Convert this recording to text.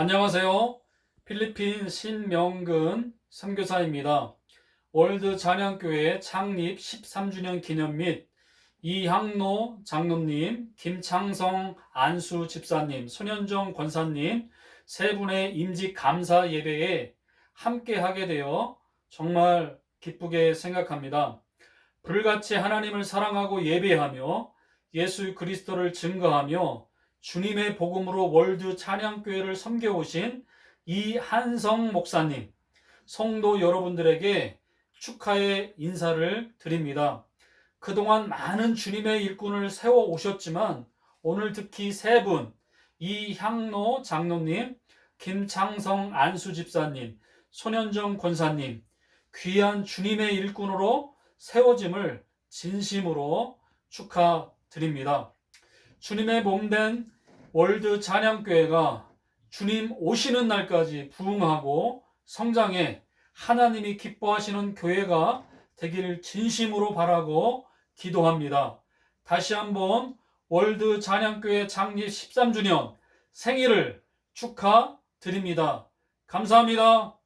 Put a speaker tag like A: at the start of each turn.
A: 안녕하세요. 필리핀 신명근 선교사입니다. 월드 잔양교회 창립 13주년 기념 및 이항로 장로님, 김창성 안수 집사님, 손현정 권사님 세 분의 임직 감사 예배에 함께 하게 되어 정말 기쁘게 생각합니다. 불같이 하나님을 사랑하고 예배하며 예수 그리스도를 증거하며 주님의 복음으로 월드 찬양교회를 섬겨오신 이한성 목사님, 성도 여러분들에게 축하의 인사를 드립니다. 그동안 많은 주님의 일꾼을 세워 오셨지만 오늘 특히 세 분, 이향로 장로님, 김창성 안수 집사님, 손현정 권사님, 귀한 주님의 일꾼으로 세워짐을 진심으로 축하드립니다. 주님의 몸된 월드 찬양교회가 주님 오시는 날까지 부흥하고 성장해 하나님이 기뻐하시는 교회가 되기를 진심으로 바라고 기도합니다. 다시 한번 월드 찬양교회 창립 13주년 생일을 축하드립니다. 감사합니다.